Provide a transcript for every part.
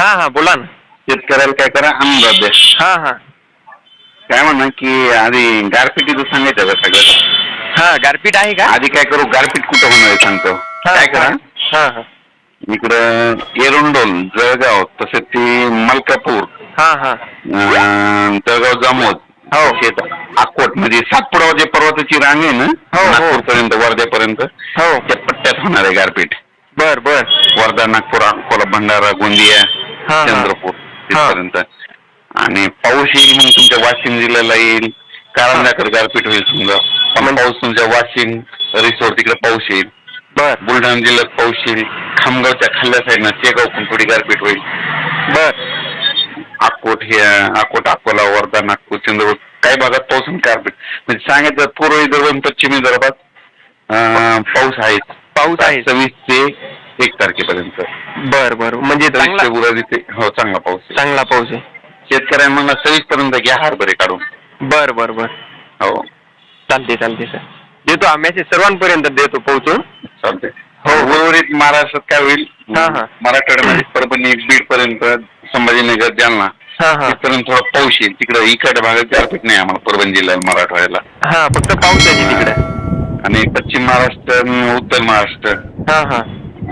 हा हा बोला ना. शेतकऱ्याला काय करा द्या हा हा. काय म्हणा की आधी गारपिटीचं सांगायचं का सगळं? हा गारपीट आहे का? आधी काय करू गारपीट कुठं होणार आहे सांगतो. हा, काय करा? हा हा इकडं एरुंडोल जळगाव तसेच ती मलकापूर हा हा. अं, जळगाव जामोद हो. शेत अकोट म्हणजे सातपुडा जे पर्वताची रांग आहे ना हो, हो. नागपूर पर्यंत वर्ध्यापर्यंत हो. त्या पट्ट्यात होणार आहे गारपीट. बर बर. वर्धा नागपूर अकोला भंडारा गोंदिया हा, हा. चंद्रपूर तिथपर्यंत. आणि पाऊस येईल मग तुमच्या वाशिम जिल्ह्याला येईल. कारंजाकर गारपीट होईल समजा. पण पाऊस तुमच्या वाशिम रिसोड तिकडे पाऊस येईल. बर. बुलढाणा जिल्ह्यात पाऊस येईल. खामगावच्या खाल्ल्या साईडनं शेगाव पण थोडी गारपीट होईल. बर. अकोट हे अकोट अकोला वर्धा नागपूर चंद्रपूर काही भागात पाऊस आणि गारपीट. म्हणजे सांगितलं पूर्व विदर्भ आणि पश्चिम विदर्भात अं, पाऊस आहे. पाऊस आहे. सव्वीस ते एक तारखेपर्यंत. बर बर. म्हणजे चांगला. फेब्रुवारी ते हो चांगला पाऊस आहे. चांगला पाऊस आहे. शेतकऱ्यांना सव्वीस पर्यंत घ्या हरभरे काढून. बर बर बर. हो. चालते चालते सर. देतो हा मेसेज सर्वांपर्यंत देतो पोहोचून. चालते हो. उर्वरित महाराष्ट्रात काय होईल? हा, हा. मराठवाड्यामध्ये परभणी बीड पर्यंत संभाजीनगर जालना. हा हा. तिथपर्यंत थोडा पाऊस येईल. तिकडे इकडे भागात गारपीट नाही आम्हाला परभणी जिल्ह्याला मराठवाड्याला. हा फक्त पाऊस आहे तिकडे. आणि पश्चिम महाराष्ट्र आणि उत्तर महाराष्ट्र. हा हा.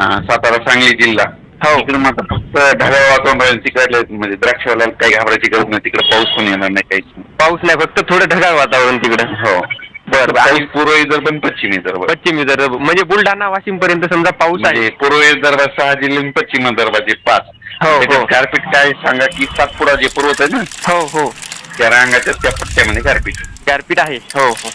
अं, सातारा सांगली जिल्हा. हो. तिकडे मात्र फक्त ढगाळ वातावरण राहील तिकडे म्हणजे द्राक्षवाला काही घाबरायची गरज नाही. तिकडे पाऊस पण येणार नाही काहीच नाही. पाऊस नाही फक्त थोडं ढगाळ वातावरण तिकडे. हो. बरं. पाऊस पूर्व विदर्भ आणि पश्चिम विदर्भ. पश्चिम विदर्भ. म्हणजे बुलढाणा वाशिम पर्यंत समजा पाऊस आहे. म्हणजे पूर्व विदर्भात सहा जिल्हे आणि पश्चिम विदर्भाचे पाच. हो, हो. गारपीट काय सांगा की सातपुडा जे पर्वत आहे ना? हो हो. त्या रांगाच्या त्या पट्ट्यामध्ये गारपीट. गारपीट आहे. हो हो.